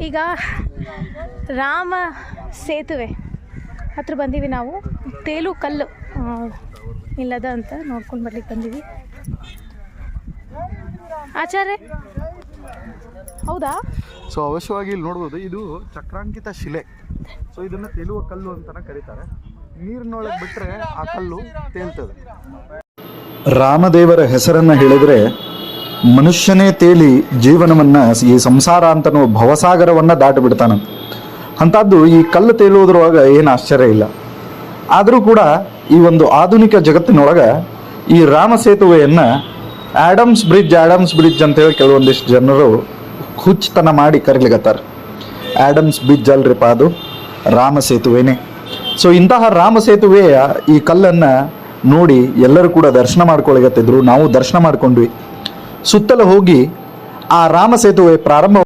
ಈಗ ರಾಮ ಸೇತುವೆ ಹತ್ರ ಬಂದೀವಿ ನಾವು. ತೇಲು ಕಲ್ಲು ಇಲ್ಲದ ಅಂತ ನೋಡ್ಕೊಂಡು ಬರ್ಲಿಕ್ಕೆ ಬಂದೀವಿ. ಆಚಾರ್ಯ? ಹೌದಾ? ಸೊ ಅವಶ್ಯವಾಗಿ ಇಲ್ಲಿ ನೋಡ್ಬೋದು ಇದು ಚಕ್ರಾಂಕಿತ ಶಿಲೆ. ಸೊ ಇದನ್ನ ತೇಲುವ ಕಲ್ಲು ಅಂತಾನೆ ಕರೀತಾರೆ. ನೀರಿನೊಳಗೆ ಬಿಟ್ಟರೆ ಆ ಕಲ್ಲು ತೇಲ್ತದೆ. ರಾಮದೇವರ ಹೆಸರನ್ನ ಹೇಳಿದ್ರೆ ಮನುಷ್ಯನೇ ತೇಲಿ ಜೀವನವನ್ನ ಈ ಸಂಸಾರ ಅಂತನೋ ಭವಸಾಗರವನ್ನ ದಾಟಿ ಬಿಡ್ತಾನ ಅಂಥದ್ದು ಈ ಕಲ್ಲು ತೇಲುವುದ್ರೊಳಗ ಏನು ಆಶ್ಚರ್ಯ ಇಲ್ಲ. ಆದರೂ ಕೂಡ ಈ ಒಂದು ಆಧುನಿಕ ಜಗತ್ತಿನೊಳಗ ಈ ರಾಮ ಸೇತುವೆಯನ್ನ ಆಡಮ್ಸ್ ಬ್ರಿಡ್ಜ್ ಆಡಮ್ಸ್ ಬ್ರಿಡ್ಜ್ ಅಂತೇಳಿ ಕೆಲವೊಂದಿಷ್ಟು ಜನರು ಹುಚ್ಚತನ ಮಾಡಿ ಕರೀಲಿಗತ್ತಾರೆ ಆಡಮ್ಸ್ ಬ್ರಿಡ್ಜ್ ಅಲ್ರಿಪ್ಪ ಅದು? ರಾಮ ಸೇತುವೆನೇ. ಸೊ ಇಂತಹ ರಾಮ ಸೇತುವೆಯ ಈ ಕಲ್ಲನ್ನ ನೋಡಿ ಎಲ್ಲರೂ ಕೂಡ ದರ್ಶನ ಮಾಡ್ಕೊಳಗತ್ತಿದ್ರು ನಾವು ದರ್ಶನ ಮಾಡ್ಕೊಂಡ್ವಿ. ಸುತ್ತಲೂ ಹೋಗಿ ಆ ರಾಮ ಸೇತುವೆ ಪ್ರಾರಂಭ